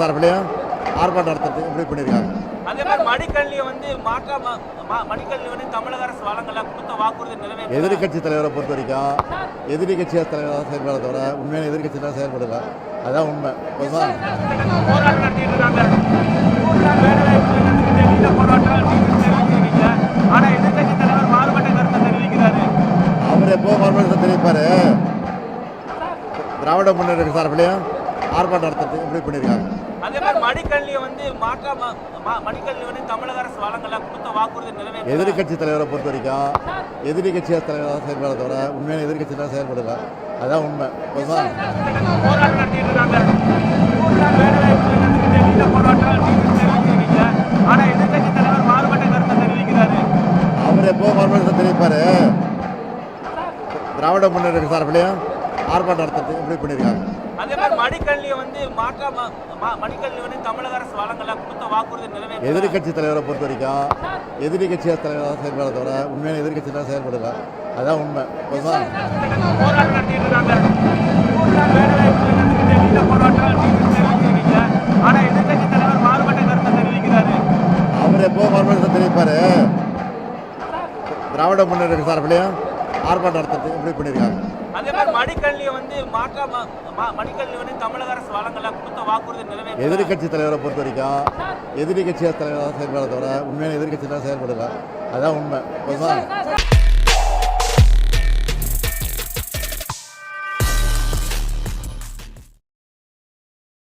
சார்பிலையும் ஆர்ப்பாட்டம் நடத்துறதுக்கு முடிவு பண்ணியிருக்காங்க? எதிர்க்கட்சி தலைவரை பொறுத்த வரைக்கும் எதிர்கட்சி தலைவராக செயல்பட தவிர உண்மையான எதிர்கட்சி தான் செயல்படல. அதான் உண்மை. மாறுபட்ட அவர் எப்போ மறுபடியும் தெரிவிப்பார்? திராவிட முன்னேற்ற சார்பிலையும் ஆர்ப்பாட்டம் நடத்துறதுக்கு முடிவு பண்ணியிருக்காங்க. அதே மாதிரி மடிக்கல்வியை வந்து மாற்றா மடிக்கல்வி வந்து தமிழக அரசு வழங்கல கொடுத்த வாக்குறுதி நிறைவேற்ற எதிர்க்கட்சி தலைவரை பொறுத்த வரைக்கும் எதிர்கட்சி தலைவராக செயல்பட தவிர உண்மையான எதிர்கட்சி தான் செயல்படல. அதான் உண்மை. போராட்டம் நடத்திட்டு இருக்காங்க நூறு நாள் வேலை வாய்ப்பு இல்லைன்னு டெல்லியில போராட்டம் அப்படின்னு தெரிவிக்கிறீங்க ஆனா எதிர்க்கட்சி தலைவர் மாறுபட்ட கருத்தை தெரிவிக்கிறாரு. அவர் எப்போ மறுபடியும் தெரிவிப்பார்? திராவிட முன்னேற்ற சார்பிலையும் ஆர்ப்பாட்டம் நடத்துறதுக்கு முடிவு பண்ணியிருக்காங்க. அதே மாதிரி மடிக்கல்வியை வந்து மாற்றா மடிக்கல்வி வந்து தமிழக அரசு வழங்கல கொடுத்த வாக்குறுதி நிறைவேற்ற எதிர்க்கட்சி தலைவரை பொறுத்த வரைக்கும் எதிர்கட்சி தலைவராக செயல்பட தவிர உண்மையான எதிர்கட்சி தான் செயல்படல அதான் உண்மை. போராட்டம் நடத்திட்டு இருக்காங்க போராட்டம் அப்படின்னு தெரிவிக்கிறீங்க ஆனா எதிர்க்கட்சி தலைவர் மாறுபட்ட கருத்தை தெரிவிக்கிறாரு. அவர் எப்போ மறுபடியும் தெரிவிப்பார்? திராவிட முன்னேற்ற சார்பிலையும் ஆர்ப்பாட்டம் நடத்துறதுக்கு முடிவு பண்ணியிருக்காங்க அதே மாதிரி மடிக்கல்வியை வந்து மாற்றா ம- ம- மடிக்கல்வி வந்து தமிழக அரசு வழங்கல கொடுத்த வாக்குறுதி நிறைவேற்ற எதிர்க்கட்சி தலைவரை பொறுத்த வரைக்கும் எதிர்கட்சி தலைவராக செயல்பட தவிர உண்மையான எதிர்கட்சி தான் செயல்படல அதான் உண்மை.